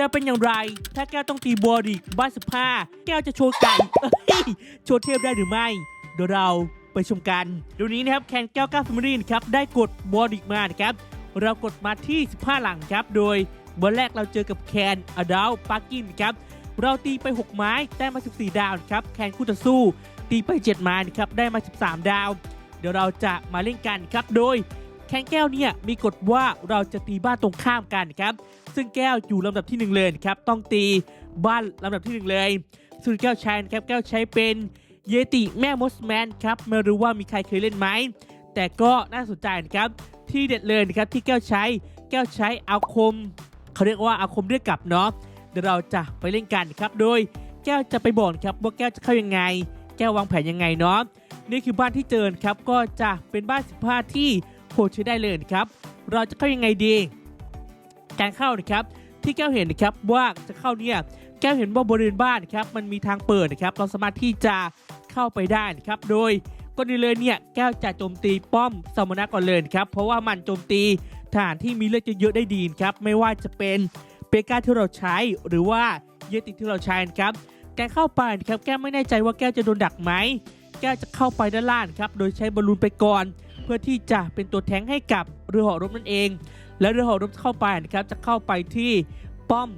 จะเป็นอย่างไร ถ้าแก้วต้องตีบอดิกบ้านสิบห้าแก้วจะโชว์ไก่โชว์เทพได้หรือไม่ เดี๋ยวเราไปชมกันเดี๋ยวนี้นะครับแคนแก้วก้าฟมิลี่นะครับได้กดบอดิกมานะครับเรากดมาที่ 15 หลังครับ โดยบอลแรกเราเจอกับแคนอดาลปาร์กินครับเราตีไป 6 ไม้ได้มา 14 ดาวครับแคนคู่ต่อสู้ ตีไป 7 ไม้นะครับได้มา 13 ดาว เดี๋ยวเราจะมาเล่นกันครับโดย แคนแก้วเนี่ยมีกฎว่าเราจะตีบ้านตรงข้ามกันครับ ซึ่งแก้วอยู่ลำดับที่ 1 เลยครับ ต้องตีบ้านลำดับที่ 1 เลย ส่วนแก้วใช้นะครับแก้วใช้เป็นเยติแม่มดแมนครับไม่รู้ว่ามีใครเคยเล่นไหมแต่ก็น่าสนใจนะครับที่เด็ดเลยนะครับที่แก้วใช้แก้วใช้อาคมเขาเรียกว่าอาคมเรียกกลับเนาะเดี๋ยวเราจะไปเล่นกันครับโดยแก้วจะไปบอกครับว่าแก้วจะเข้ายังไง แก้ววางแผนยังไงเนาะนี่คือบ้านที่เจอครับก็จะเป็นบ้าน 15 ที่ โหดใช้ได้เลยนะครับ เราจะเข้ายังไงดี การเข้านะครับ ที่แก้วเห็นนะครับว่าจะเข้าเนี่ยแก้วเห็นว่าบริเวณบ้านนะครับมันมีทางเปิดนะครับ เราสามารถที่จะเข้าไปได้นะครับ โดยก่อนอื่นเลยเนี่ยแก้วจะโจมตีป้อมสมณะก่อนเลยนะครับ เพราะว่ามันโจมตีทหารที่มีเลือดเยอะๆได้ดีนครับ ไม่ว่าจะเป็นเปกาที่เราใช้หรือว่าเยติที่เราใช้นะครับการเข้าไปนะครับ แก้วไม่แน่ใจว่าแก้วจะโดนดักไหม แก้วจะเข้าไปด้านล่างครับ โดยใช้บอลลูนไปก่อน พื่อที่จะเป็นตัวแทงให้กับเรือหอรบนั่นเอง และเรือหอรบเข้าไปนะครับจะเข้าไปที่ป้อม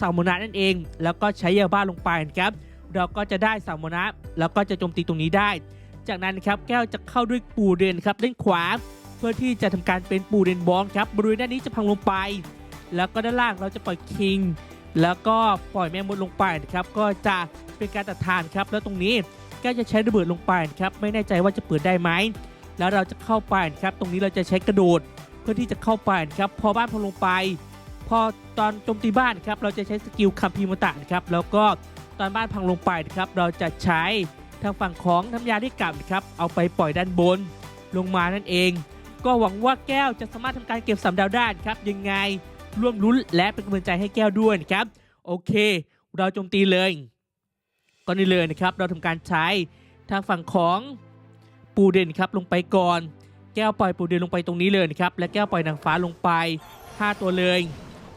สามนานั่นเอง แล้วก็ใช้ยาบ้าลงไปนะครับ เราก็จะได้สามนะแล้วก็จะโจมตีตรงนี้ได้ จากนั้นนะครับแก้วจะเข้าด้วยปูเรนครับด้านขวา เพื่อที่จะทำการเป็นปูเรนบอลครับบริเวณด้านนี้จะพังลงไป แล้วก็ด้านล่างเราจะปล่อยคิงแล้วก็ปล่อยแม่มดลงไปนะครับก็จะเป็นการตัดทานครับแล้วตรงนี้แก้วจะใช้ระเบิดลงไปนะครับไม่แน่ใจว่าจะเปิดได้ไหม แล้วเราจะเข้าไปนะครับ ตรงนี้เราจะใช้กระโดดเพื่อที่จะเข้าไปนะครับ พอบ้านพังลงไป พอตอนโจมตีบ้านครับ เราจะใช้สกิลคัมพีมตะนะครับ แล้วก็ตอนบ้านพังลงไปนะครับ เราจะใช้ทางฝั่งของน้ำยาที่กลับนะครับ เอาไปปล่อยด้านบนลงมานั่นเอง ก็หวังว่าแก้วจะสามารถทำการเก็บสามดาวได้ครับ ยังไงร่วมรุ้นและเป็นกำลังใจให้แก้วด้วยนะครับ โอเค เราโจมตีเลยก่อนอื่นเลยนะครับ เราทำการใช้ทางฝั่งของ ปูเด่นครับลงไปก่อน แก้วปล่อยปูเด่นลงไปตรงนี้เลยนะครับและแก้วปล่อยนางฟ้าลงไป5ตัวเลย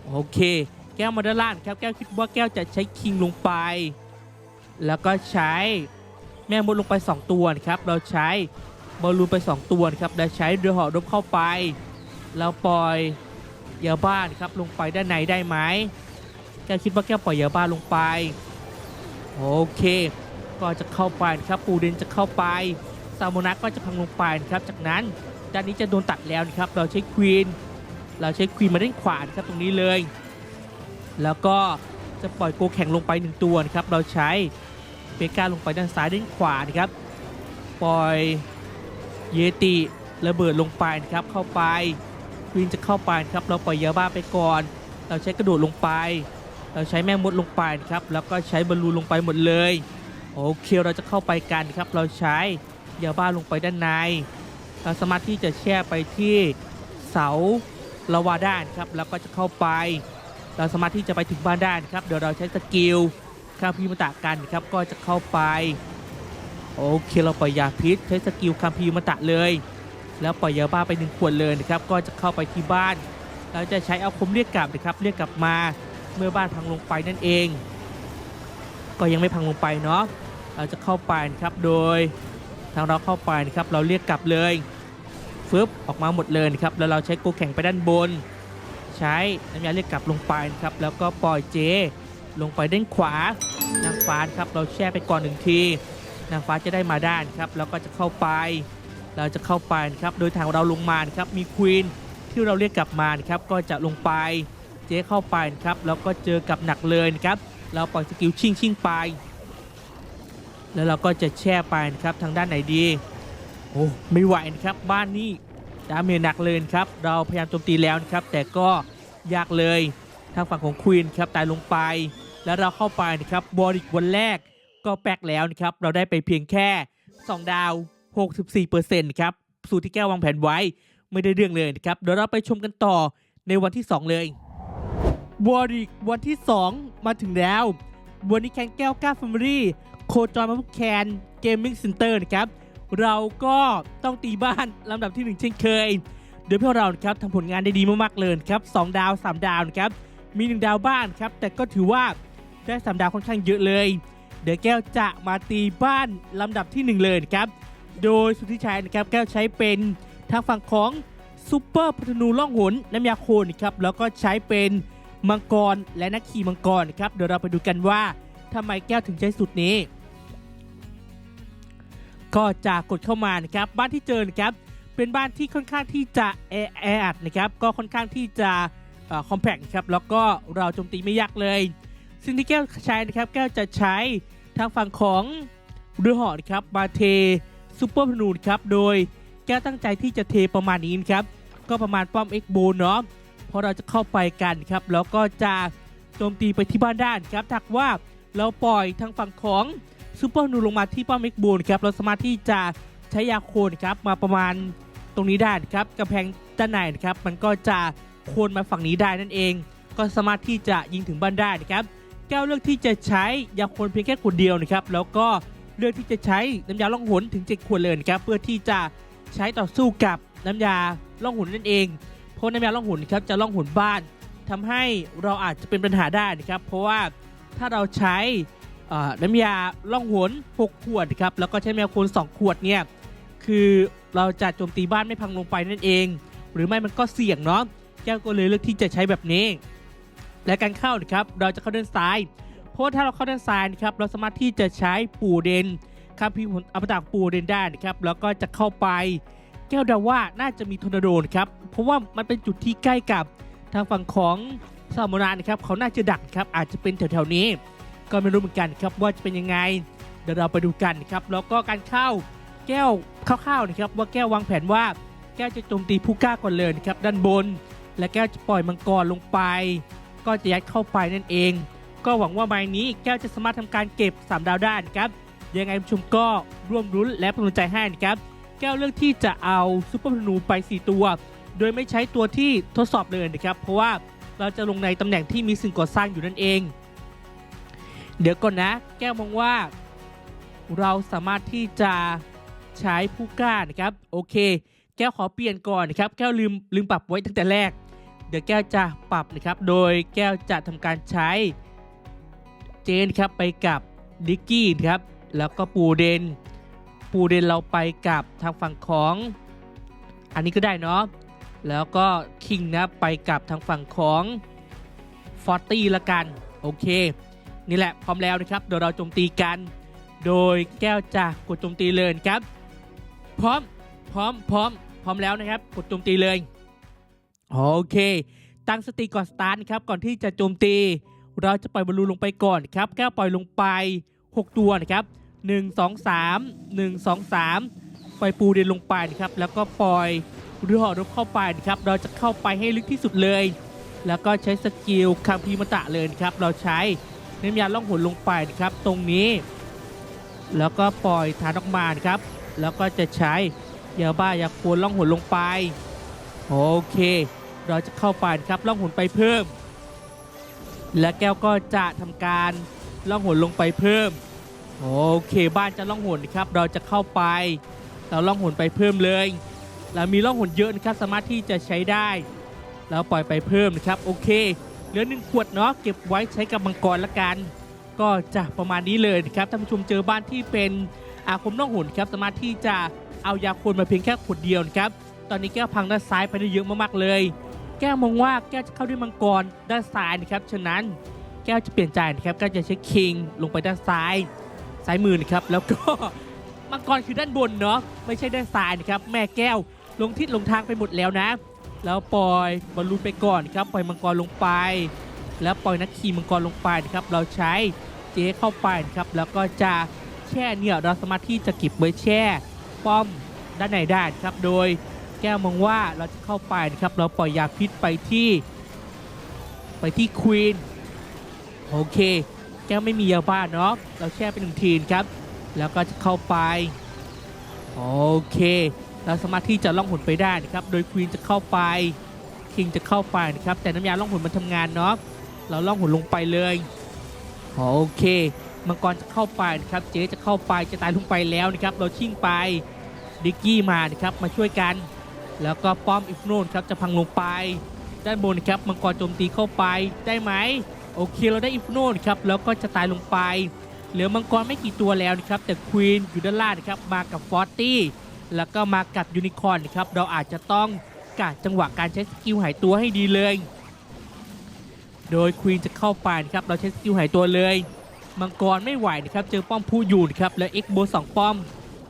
โอเค แก้วมาด้านล่างครับแก้วคิดว่าแก้วจะใช้คิงลงไป แล้วก็ใช้แม่มดลงไป 2 ตัวนะครับเราใช้บอลลูนไป 2 ตัวครับและใช้เรือเหอรบเข้าไปแล้วปล่อยยาบ้านครับลงไปด้านในได้ไหมแก้วคิดว่าแก้วปล่อยยาบ้านลงไปโอเค ก็จะเข้าไปครับปูเดนจะเข้าไป ซาโมนัสก็จะพังลงไปนะครับ จากนั้นด้านนี้จะโดนตัดแล้วนะครับ เราใช้ควีน เราใช้ควีนมาด้านขวานครับตรงนี้เลย แล้วก็จะปล่อยโกแข่งลงไปหนึ่งตัวนะครับ เราใช้เบก้าลงไปด้านซ้ายด้านขวานะครับ ปล่อยเยติระเบิดลงไปนะครับ เข้าไปควีนจะเข้าไปนะครับ เราปล่อยยาบ้าไปก่อน เราใช้กระโดดลงไป เราใช้แม่มดลงไปนะครับ แล้วก็ใช้บอลลูนลงไปหมดเลย โอเค เราจะเข้าไปกันครับ เราใช้ ยาบ้าลงไปด้านในเราสามารถที่จะแช่ไปที่เสาลาวาด้านครับแล้วก็จะเข้าไป เราสามารถที่จะไปถึงบ้านได้นครับเดี๋ยวเราใช้สกิลคาพีมตะกันครับก็จะเข้าไปโอเคเราปล่อยยาพิษใช้สกิลคาพีมตะเลย แล้วปล่อยยาบ้าไปหนึ่งขวดเลยนะครับก็จะเข้าไปที่บ้าน เราจะใช้เอาคมเรียกกลับนะครับเรียกกลับมาเมื่อบ้านพังลงไปนั่นเอง ก็ยังไม่พังลงไปเนาะเราจะเข้าไปครับโดย ทางเราเข้าไปนะครับ เราเรียกกลับเลยฟึบออกมาหมดเลยนะครับ แล้วเราใช้โกแข่งไปด้านบน ใช้น้ำยาเรียกกลับลงไปนะครับ แล้วก็ปล่อยเจ ลงไปด้านขวานางฟ้าครับ เราแช่ไปก่อนหนึ่งทีนางฟ้าจะได้มาด้านครับ แล้วก็จะเข้าไป เราจะเข้าไปนะครับ โดยทางเราลงมาครับ มีควีนที่เราเรียกกลับมาครับ ก็จะลงไป เจ๊เข้าไปนะครับ แล้วก็เจอกับหนักเลยนะครับ เราปล่อยสกิลชิงชิงไป แล้วเราก็จะแช่ไปนะครับทางด้านไหนดีโอ้ไม่ไหวนะครับบ้านนี้ดาเมจหนักเลยครับ เราพยายามโจมตีแล้วนะครับ แต่ก็ยากเลยทางฝั่งของควีนครับตายลงไป แล้วเราเข้าไปนะครับบอริกวันแรกก็แปลกแล้วนะครับ เราได้ไปเพียงแค่ 2 ดาว 64%ครับสูตรที่แก้ววางแผนไว้ไม่ได้เรื่องเลยนะครับเดี๋ยวเราไปชมกันต่อในวันที่ 2 เลยวอริกวันที่ 2 มาถึงแล้ว วันนี้แคนแก้วก้าฟมิลี่ โคจรมาพวกแคนเกมมิ่งเซ็นเตอร์นะครับ เราก็ต้องตีบ้านลำดับที่ 1 เช่นเคย โดยพวกเราครับทำผลงานได้ดีมากๆเลยครับ2ดาว 3 ดาวนะครับ มีหนึ่งดาวบ้านครับ แต่ก็ถือว่าได้สามดาวค่อนข้างเยอะเลย เดี๋ยวแก้วจะมาตีบ้านลำดับที่หนึ่งเลยครับ โดยสุทธิชัยนะครับแก้วใช้เป็นทางฝั่งของซูเปอร์พัฒนูล่องหนน้ำยาโคนครับแล้วก็ใช้เป็นมังกรและนักขี่มังกรครับเดี๋ยวเราไปดูกันว่าทำไมแก้วถึงใช้สูตรนี้ ก็จะกดเข้ามานะครับบ้านที่เจอนะครับเป็นบ้านที่ค่อนข้างที่จะแออัดนะครับก็ค่อนข้างที่จะคอมแพคครับแล้วก็เราโจมตีไม่ยากเลยซึ่งที่แก้วใช้นะครับแก้วจะใช้ทางฝั่งของเรือหอนะครับมาเทซูเปอร์พนูนครับโดยแก้วตั้งใจที่จะเทประมาณนี้นครับก็ประมาณป้อมเอ็กโบเนาะพราะเราจะเข้าไปกันครับแล้วก็จะโจมตีไปที่บ้านด้านครับถ้าหากว่าเราปล่อยทางฝั่งของ ซูเปอร์นูลงมาที่ป้อมเอ็กบนะครับเราสามารถที่จะใช้ยาโคนครับมาประมาณตรงนี้ได้ครับกำแพงด้านในนะครับมันก็จะโคนมาฝั่งนี้ได้นั่นเอง ก็สามารถที่จะยิงถึงบ้านได้นะครับแก้วเลือกที่จะใช้ยาโคนเพียงแค่ขวดเดียวนะครับแล้วก็เลือกที่จะใช้น้ำยาล่องหนถึง 7 ขวดเลยนะครับเพื่อที่จะใช้ต่อสู้กับน้ำยาล่องหนนั่นเองเพราะน้ำยาล่องหนครับจะล่องหนบ้านทำให้เราอาจจะเป็นปัญหาได้นะครับเพราะว่าถ้าเราใช้ น้ำยาล่องหน6 ขวดครับแล้วก็ใช้น้ำยาโคน2ขวดเนี่ยคือเราจะโจมตีบ้านไม่พังลงไปนั่นเอง หรือไม่มันก็เสี่ยงเนาะแก้วก็เลยเลือกที่จะใช้แบบนี้ และการเข้านะครับเราจะเข้าด้านซ้าย เพราะว่าถ้าเราเข้าด้านซ้ายนะครับเราสามารถที่จะใช้ปูเดนคำพิผลอมตะปูเดนได้นะครับแล้วก็จะเข้าไปแก้วเดาว่าน่าจะมีทอร์นาโดนครับเพราะว่ามันเป็นจุดที่ใกล้กับทางฝั่งของซามูรานะครับเขาน่าจะดักครับอาจจะเป็นแถวๆนี้ ก็ไม่รู้เหมือนกันครับว่าจะเป็นยังไง เดี๋ยวเราไปดูกันครับ แล้วก็การเข้าแก้วคร่าวๆนะครับว่าแก้ววางแผนว่าแก้วจะโจมตีผู้กล้าก่อนเลยนะครับด้านบน และแก้วจะปล่อยมังกรลงไป ก็จะยัดเข้าไปนั่นเอง ก็หวังว่าใบนี้แก้วจะสามารถทำการเก็บ 3 ดาวได้นะครับยังไงผู้ชมก็ร่วมรุ้นและเป็นกำลังใจให้นะครับ แก้วเลือกที่จะเอาซูเปอร์พนูไป 4 ตัว โดยไม่ใช้ตัวที่ทดสอบเลยนะครับ เพราะว่าเราจะลงในตำแหน่งที่มีสิ่งก่อสร้างอยู่นั่นเอง เดี๋ยวก่อนนะ แก้วมองว่า เราสามารถที่จะใช้ผู้กล้านะครับ โอเค แก้วขอเปลี่ยนก่อนนะครับ แก้วลืมลืมปรับไว้ตั้งแต่แรก เดี๋ยวแก้วจะปรับนะครับ โดยแก้วจะทำการใช้เจนครับไปกับดิกกี้ครับ แล้วก็ปูเดน ปูเดนเราไปกับทางฝั่งของ อันนี้ก็ได้เนาะ แล้วก็คิงนะไปกับทางฝั่งของฟอร์ตี้ละกัน โอเค นี่แหละพร้อมแล้วนะครับเดี๋ยวเราโจมตีกัน โดยแก้วจะกดโจมตีเลยครับ พร้อมพร้อมพร้อมพร้อมแล้วนะครับ กดโจมตีเลยโอเค ตั้งสติก่อนสตาร์ทครับก่อนที่จะโจมตี เราจะปล่อยบอลลูนลงไปก่อนครับแก้วปล่อยลงไป 6 ตัวนะครับ 1 2 3 1 2 3 ปล่อยปูเดินลงไปนะครับแล้วก็ปล่อยเรือหอรบเข้าไปนะครับเราจะเข้าไปให้ลึกที่สุดเลย แล้วก็ใช้สกิลคัมพีมตะเลยครับเราใช้ น้ำยาล่องหนลงไปนะครับตรงนี้ แล้วก็ปล่อยฐานออกมาครับ แล้วก็จะใช้ยาบ้ายาโคนล่องหนลงไป โอเค เราจะเข้าไปครับล่องหนไปเพิ่ม และแก้วก็จะทำการล่องหนลงไปเพิ่ม โอเคบ้านจะล่องหนนครับ เราจะเข้าไป เราล่องหนไปเพิ่มเลยเรามีล่องหนเยอะนะครับสามารถที่จะใช้ได้เราปล่อยไปเพิ่มนะครับโอเค เหลือหนึ่งขวดเนาะเก็บไว้ใช้กับมังกรละกัน ก็จะประมาณนี้เลยนะครับท่านผู้ชมเจอบ้านที่เป็นอาคมล่องหุ่นครับสามารถที่จะเอายาโคนมาเพียงแค่ขวดเดียวครับตอนนี้แก้วพังด้านซ้ายไปได้เยอะมากๆเลย แก้วมองว่าแก้วจะเข้าด้วยมังกรด้านซ้ายนะครับฉะนั้นแก้วจะเปลี่ยนใจนะครับก้วจะใช้คิงลงไปด้านซ้ายซ้ายมือนะครับแล้วก็มังกรคือด้านบนเนาะไม่ใช่ด้านซ้ายนะครับแม่แก้วลงทิศลงทางไปหมดแล้วนะ แล้วปล่อยบอลลูนไปก่อนครับปล่อยมังกรลงไป แล้วปล่อยนักขี่มังกรลงไปนะครับเราใช้เจ๊เข้าไปนะครับแล้วก็จะแช่เนี่ยเราสามารถที่จะเก็บไว้แช่ป้อมด้านในได้นะครับโดยแก้วมองว่าเราจะเข้าไปนะครับเราปล่อยยาพิษไปที่ ไปที่ควีนโอเคแก้วไม่มียาบ้าเนาะเราแช่ไปหนึ่งทีนครับ แล้วก็จะเข้าไป โอเค เราสามารถที่จะล่องหนไปได้นะครับ โดยควีนจะเข้าไป คิงจะเข้าไปนะครับ แต่น้ำยาล่องหนมันทำงานเนาะ เราล่องหนลงไปเลย โอเค มังกรจะเข้าไปนะครับ เจ๊จะเข้าไป จะตายลงไปแล้วนะครับ เราชิ่งไป ดิกกี้มานะครับ มาช่วยกัน แล้วก็ป้อมอิฟโนนครับ จะพังลงไป ด้านบนนะครับ มังกรโจมตีเข้าไป ได้ไหม โอเค เราได้อิฟโนนครับ แล้วก็จะตายลงไป เหลือมังกรไม่กี่ตัวแล้วนะครับ แต่ควีนอยู่ด้านล่างนะครับ มากับฟอร์ตี้ แล้วก็มากับยูนิคอร์นนะครับเราอาจจะต้องกะจังหวะการใช้สกิลหายตัวให้ดีเลย โดยควีนจะเข้าไปนะครับเราใช้สกิลหายตัวเลยมังกรไม่ไหวนะครับเจอป้อมผู้อยู่นะครับและเอ็กโบสองป้อม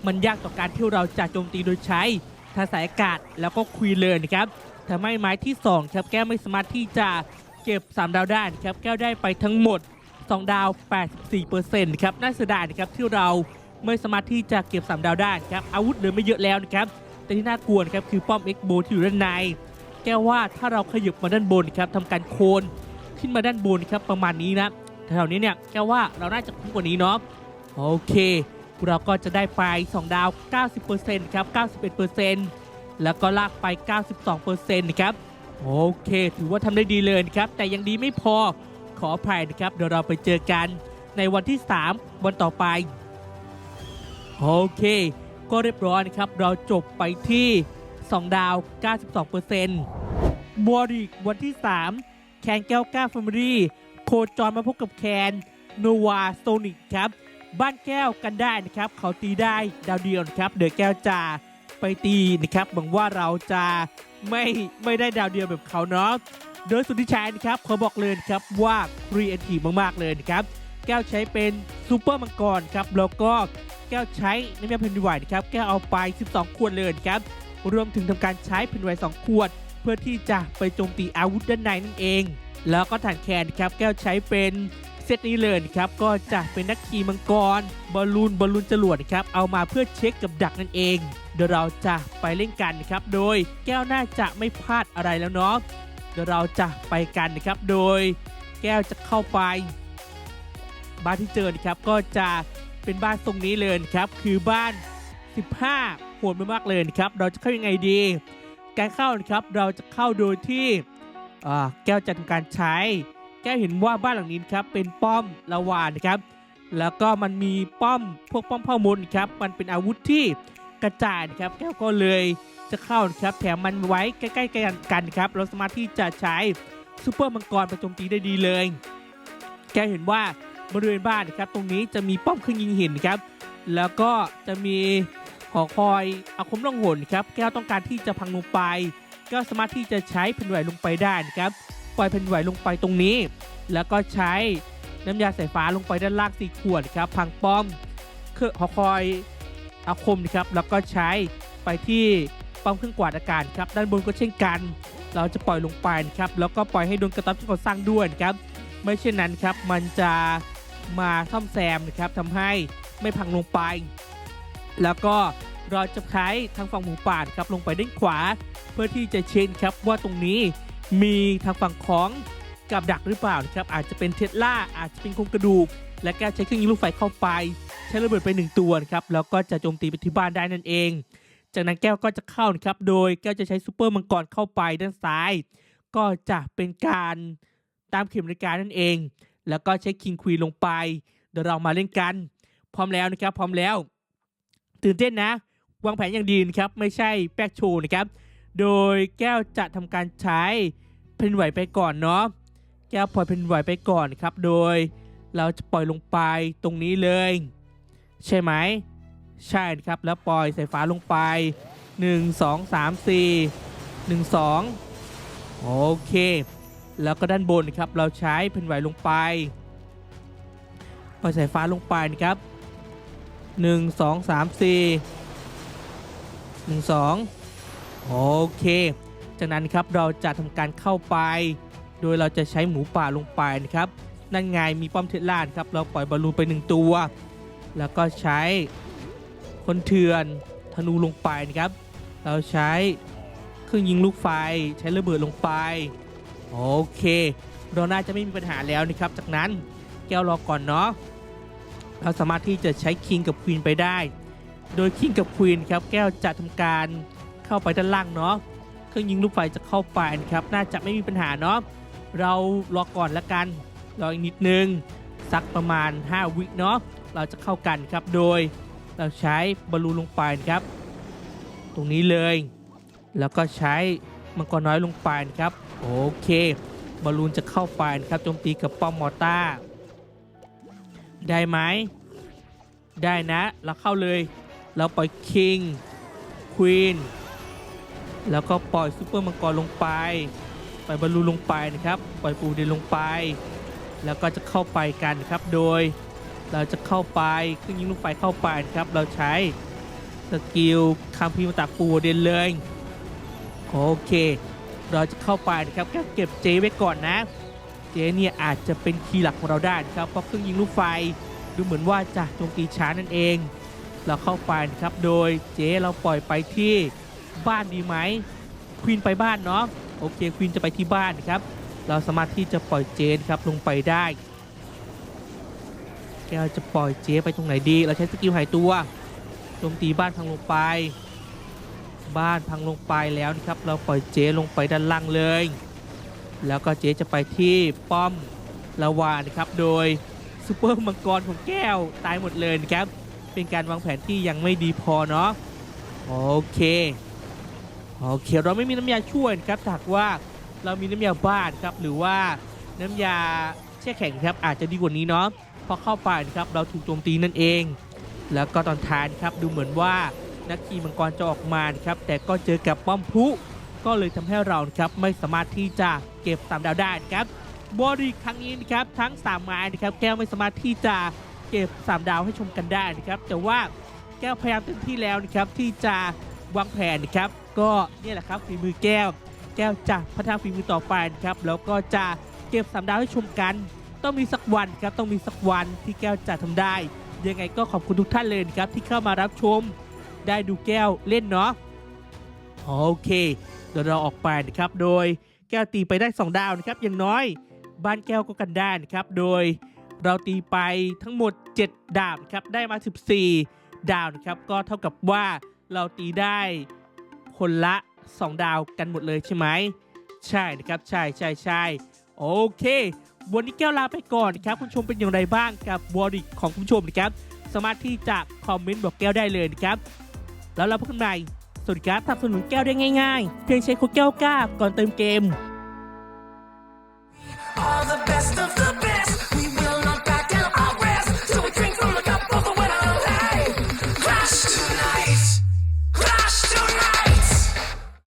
มันยากต่อการที่เราจะโจมตีโดยใช้ทางสายอากาศแล้วก็ควีนเลยนะครับทำให้ไม้ที่2ครับแก้วไม่สามารถที่จะเก็บ 3 ดาวได้ครับแก้วได้ไปทั้งหมด 2 ดาว 84%ครับน่าเสียดายนะครับที่เรา ไม่สามารถที่จะเก็บ 3 ดาวได้ครับอาวุธเหลือไม่เยอะแล้วนะครับแต่ที่น่ากลัวนครับคือป้อมเอ็กโบที่อยู่ด้านใน แก้ว่าถ้าเราขยับมาด้านบนครับทำการโคนขึ้นมาด้านบนครับประมาณนี้นะแถวนี้เนี่ยแก้ว่าเราน่าจะคุ้มกว่านี้เนาะโอเค เราก็จะได้ไป 2 ดาว 90%ครับ 91%แล้วก็ลากไป 92%นะครับโอเค ถือว่าทำได้ดีเลยครับแต่ยังดีไม่พอขออภัยนะครับเดี๋ยวเราไปเจอกันในวันที่ 3 วันต่อไป โอเค ก็เรียบร้อยนะครับ เราจบไปที่ 2 ดาว 92%บวริกวันที่ 3 แคนแก้วก้าฟมิลี่โคจรมาพบกับแคนโนวาโซนิกครับ บ้านแก้วกันได้นะครับ เขาตีได้ดาวเดียวนะครับ เดือแก้วจะไปตีนะครับหวังว่าเราจะไม่ไม่ได้ดาวเดียวแบบเขาเนาะโดยสุดที่ใช้นะครับเขาบอกเลยครับว่าครีเอทีฟมาก ๆ เลยนะครับ แก้วใช้เป็นซูเปอร์มังกรครับ แล้วก็ แก้วใช้น้ำยาแผ่นดินไหวนะครับแก้วเอาไป 12 ขวดเลยนะครับ รวมถึงทำการใช้แผ่นดินไหว2ขวด เพื่อที่จะไปโจมตีอาวุธด้านในนั่นเอง แล้วก็ฐานแคนครับแก้วใช้เป็นเซตนี้เลยนะครับก็จะเป็นนักขี่มังกรบอลลูนบอลลูนจรวดนะครับเอามาเพื่อเช็คกับดักนั่นเองเดี๋ยวเราจะไปเล่นกันนะครับ โดยแก้วน่าจะไม่พลาดอะไรแล้วเนาะเดี๋ยวเราจะไปกันนะครับ โดยแก้วจะเข้าไป บ้านที่เจอนะครับก็จะ เป็นบ้านทรงนี้เลยครับ คือบ้าน 15โหดมากเลยครับ เราจะเข้ายังไงดี การเข้านะครับเราจะเข้าโดยที่แก้วจะทำการใช้ แก้วเห็นว่าบ้านหลังนี้ครับเป็นป้อมละวานนะครับ แล้วก็มันมีป้อมพวกป้อมพ่อมนครับ มันเป็นอาวุธที่กระจายนะครับ แก้วก็เลยจะเข้านะครับ แถมมันไว้ใกล้ๆกันกันครับ เราสามารถที่จะใช้ซูเปอร์มังกรประจมตีได้ดีเลย แก้วเห็นว่า บริเวณบ้านนะครับตรงนี้จะมีป้อมเครื่องยิงหินครับ แล้วก็จะมีหอคอยอาคมล่องหนครับแก้วต้องการที่จะพังลงไปแก้วสามารถที่จะใช้แผ่นไหวลงไปได้นะครับปล่อยแผ่นไหวลงไปตรงนี้ แล้วก็ใช้น้ำยาสายฟ้าลงไปด้านล่างสี่ขวดครับพังป้อมเครื่องหอคอยอาคมนะครับแล้วก็ใช้ไปที่ป้อมเครื่องกวาดอากาศครับด้านบนก็เช่นกัน เราจะปล่อยลงไปนะครับแล้วก็ปล่อยให้โดนกระตับที่เขาสร้างด้วยครับไม่เช่นนั้นครับมันจะ มาซ่อมแซมนะครับทำให้ไม่พังลงไป แล้วก็ราจะใช้ทางฝั่งหมูป่านครับลงไปด้านขวา เพื่อที่จะเช็คครับว่าตรงนี้มีทางฝั่งของกับดักหรือเปล่านะครับอาจจะเป็นเทสลาอาจจะเป็นโครงกระดูก และแก้ใช้เครื่องยิงลูกไฟเข้าไป ใช้ระเบิดไปหนึ่งตัวครับแล้วก็จะโจมตีไปที่บ้านได้นั่นเอง จากนั้นแก้วก็จะเข้านะครับโดยแก้วจะใช้ซูเปอร์มังกรเข้าไปด้านซ้าย ก็จะเป็นการตามเข็มนาฬิกานั่นเอง แล้วก็ใช้คิงควีลงไปเดี๋ยวเรามาเล่นกัน พร้อมแล้วนะครับ พร้อมแล้ว ตื่นเต้นนะ วางแผนอย่างดีนะครับ ไม่ใช่แป๊กโชว์นะครับ โดยแก้วจะทำการใช้เพนไหวไปก่อนเนาะแก้วปล่อยเพนไหวไปก่อนครับ โดยเราจะปล่อยลงไปตรงนี้เลย ใช่ไหมใช่ครับแล้วปล่อยสายฟ้าลงไป 1 2 3 4 1 2 โอเค แล้วก็ด้านบนครับเราใช้เพนไหวลงไปปล่อยสายฟ้าลงไปนะครับ 1 2 3 4 1 2 โอเค จากนั้นครับเราจะทำการเข้าไป โดยเราจะใช้หมูป่าลงไปนะครับ นั่นไงมีป้อมเทสลานครับ เราปล่อยบอลลูนไปหนึ่งตัว แล้วก็ใช้คนเถื่อนธนูลงไปนะครับ เราใช้เครื่องยิงลูกไฟใช้ระเบิดลงไป โอเค เราน่าจะไม่มีปัญหาแล้วนะครับ จากนั้นแก้วรอก่อนเนาะเราสามารถที่จะใช้คิงกับควีนไปได้ โดยคิงกับควีนครับแก้วจะทำการเข้าไปด้านล่างเนาะเครื่องยิงลูกไฟจะเข้าไปนะครับ น่าจะไม่มีปัญหาเนาะเรารอก่อนละกันรออีกนิดนึงสักประมาณ 5 วิเนาะเราจะเข้ากันครับโดยเราใช้บอลลูนลงไปครับ ตรงนี้เลย แล้วก็ใช้ มังกรน้อยลงไปนะครับ โอเคบอลลูนจะเข้าไปนะครับโจมตีกับป้อมมอต้า ได้ไหม ได้นะเราเข้าเลย เราปล่อยคิงควีนแล้วก็ปล่อยซูเปอร์มังกรลงไปปล่อยบอลลูนลงไปนะครับ ปล่อยปูเดนลงไป แล้วก็จะเข้าไปกันครับ โดยเราจะเข้าไปเครื่อยิงลูกไฟเข้าไปนะครับ เราใช้สกิลคัมพีร์มาตักปูเดนเลย โอเค เราจะเข้าไปนะครับแค่เก็บเจไว้ก่อนนะ เจเนี่ยอาจจะเป็นคีย์หลักของเราได้นะครับเพราะเครื่องยิงลูกไฟดูเหมือนว่าจะโจมตีช้านั่นเอง เราเข้าไปนะครับโดยเจเราปล่อยไปที่บ้านดีไหมควีนไปบ้านเนาะโอเคควีนจะไปที่บ้านนะครับ เราสามารถที่จะปล่อยเจนครับลงไปได้ แกจะปล่อยเจไปตรงไหนดี เราใช้สกิลหายตัวโจมตีบ้านพังลงไป บ้านพังลงไปแล้วนะครับ เราปล่อยเจลงไปด้านล่างเลย แล้วก็เจจะไปที่ป้อมลาวานะครับ โดยซูเปอร์มังกรของแก้วตายหมดเลยนะครับ เป็นการวางแผนที่ยังไม่ดีพอเนาะ โอเค โอเค เราไม่มีน้ำยาช่วยนะครับถ้าหากว่าเรามีน้ำยาบ้านครับ หรือว่าน้ำยาแช่แข็งครับ อาจจะดีกว่านี้เนาะพอเข้าไปนะครับ เราถูกโจมตีนั่นเอง แล้วก็ตอนทานครับ ดูเหมือนว่า นักขี่มังกรจะออกมาครับแต่ก็เจอกับป้อมพุก็เลยทำให้เราครับไม่สามารถที่จะเก็บสามดาวได้ครับบอดีครั้งนี้นะครับทั้งสามไม้นะครับแก้วไม่สามารถที่จะเก็บสามดาวให้ชมกันได้นะครับแต่ว่าแก้วพยายามเต็มที่แล้วนะครับที่จะวางแผนนะครับก็นี่แหละครับฝีมือแก้ว แก้วจะพัฒนาฝีมือต่อไปนะครับแล้วก็จะเก็บสามดาวให้ชมกัน ต้องมีสักวันครับต้องมีสักวันที่แก้วจะทำได้ ยังไงก็ขอบคุณทุกท่านเลยครับที่เข้ามารับชม ได้ดูแก้วเล่นเนาะโอเคเดี๋ยวเราออกไปนะครับโดยแก้วตีไปได้ 2 ดาวนะครับอย่างน้อย บ้านแก้วก็กันได้นะครับโดยเราตีไปทั้งหมด 7 ดาวนะครับได้มา 14 ดาวนะครับก็เท่ากับว่าเราตีได้คนละ 2 ดาวกันหมดเลยใช่ไหมใช่นะครับใช่ใช่ใช่โอเค วันนี้แก้วลาไปก่อนนะครับคุณชมเป็นอย่างไรบ้างกับวอริกของคุณชมนะครับสามารถที่จะคอมเมนต์บอกแก้วได้เลยนะครับ แล้วเราพบกันใหม่สวัสดีครับสนับสนุนแก้วได้ง่ายๆ เพียงใช้คุกแก้วก้าก่อนเติมเกม All the best of the